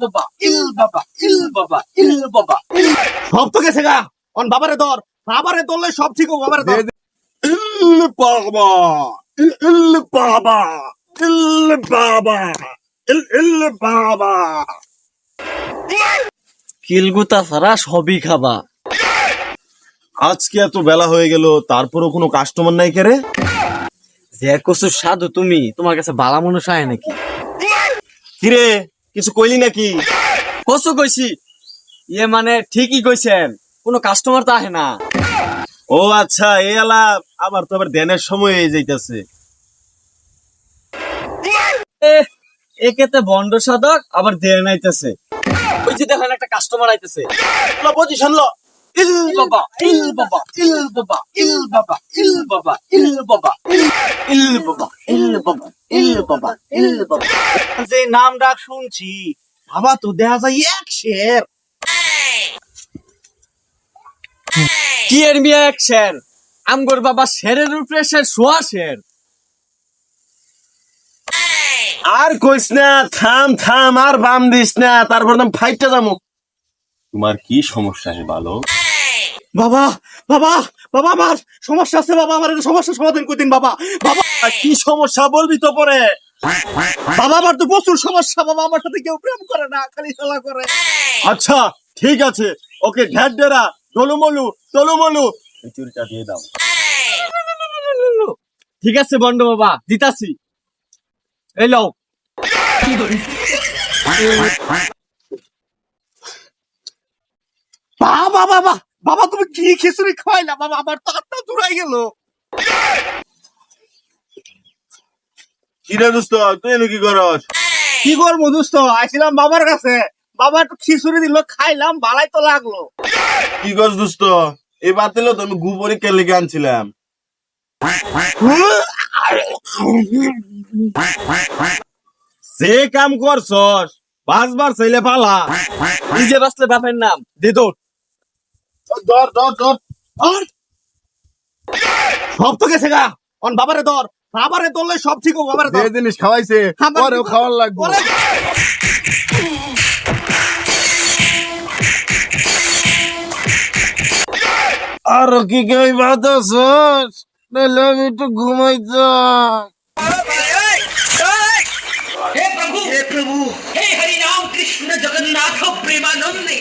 বাবা ইল বাবা ইল বাবা ইল বাবা। সব তো গেছে গা। অন বাবারে ধর। বাবারে ধরলে সব ঠিক বাবারে ধর। ইল বাবা ইল বাবা ইল বাবা ইল ইল বাবা। কিলগুতা ছাড়া সবই খাবা। আজকে এত বেলা হয়ে গেল তারপরও কোনো কাস্টমার নাই কেরে যে কচুর সাধু তুমি তোমার কাছে বালা মানুষ আয় নাকি? কিরে? কিছু কইলি নাকি? কচু কইছি? ইয়ে মানে ঠিকই কইছেন, কোনো কাস্টমার তো আহে না। ও আচ্ছা আলাপ আবার তো আবার ধ্যানের সময় হয়ে যাইতেছে। একেতে বন্ড সাধক, আবার দেয় নাইতেছে ওই যে দেখেন একটা কাস্টমার আইতেছে। ইল বাবা ইল বাবা ইল বাবা ইল বাবা ইল বাবা ইল বাবা ইল বাবা ইল বাবা। যে নাম ডাক শুনছি বাবা তো দেখা যায় এক শের। কি এর মিয়া এক শের? আমগর বাবা শেরের উপরে শের শোয়া শের। আর কইস না থাম থাম আর বাম দিস না তারপর নাম ফাইটটা যাব। তোমার কি সমস্যা হে ভালো বাবা বাবা বাবা আমার সমস্যা আছে বাবা আমার একটা সমস্যার সমাধান করে দিন বাবা। বাবা কি সমস্যা বলবি তো পরে? বাবা, আমার তো প্রচুর সমস্যা, বাবা, আমার সাথে কেউ প্রেম করে না, খালি খেলা করে। আচ্ছা ঠিক আছে। ওকে ঘ্যাট ডেরা দলুমলু তলুমলু চুরিটা দিয়ে দাও। ঠিক আছে বন্ড বাবা, দিতাছি। এই লও বাবা বাবা বাবা, তুমি কি খিচুড়ি খাওয়াইলা, বাবা, আমার তো আত্মা দূরাই গেল। কিরে দোস্ত তুই এনে কি করস? কি করব দোস্ত? আইছিলাম বাবার কাছে। বাবা একটু খিচুড়ি দিল খাইলাম ভালাই তো লাগল। কি করছ দোস্ত? এই বাতিল তো আমি গু পরীক্ষার লেগে আনছিলাম। সে কাম করছস পাঁচবার ছেলে পালা। নিজে বাঁচলে বাপের নাম দে দৌড়। ধর ধর। ধর। সব তো গেছে গা। অন বাবারে ধর। বাবারে দলে সব ঠিক বাবারে যে জিনিস খাওয়াইছে পরেও খাওয়ার লাগবে। আর কি কই বাতাস নাহলে আমি একটু ঘুমাইতাম। হে হে প্রভু হে হরি রাম কৃষ্ণ জগন্নাথ প্রেমানন্দে।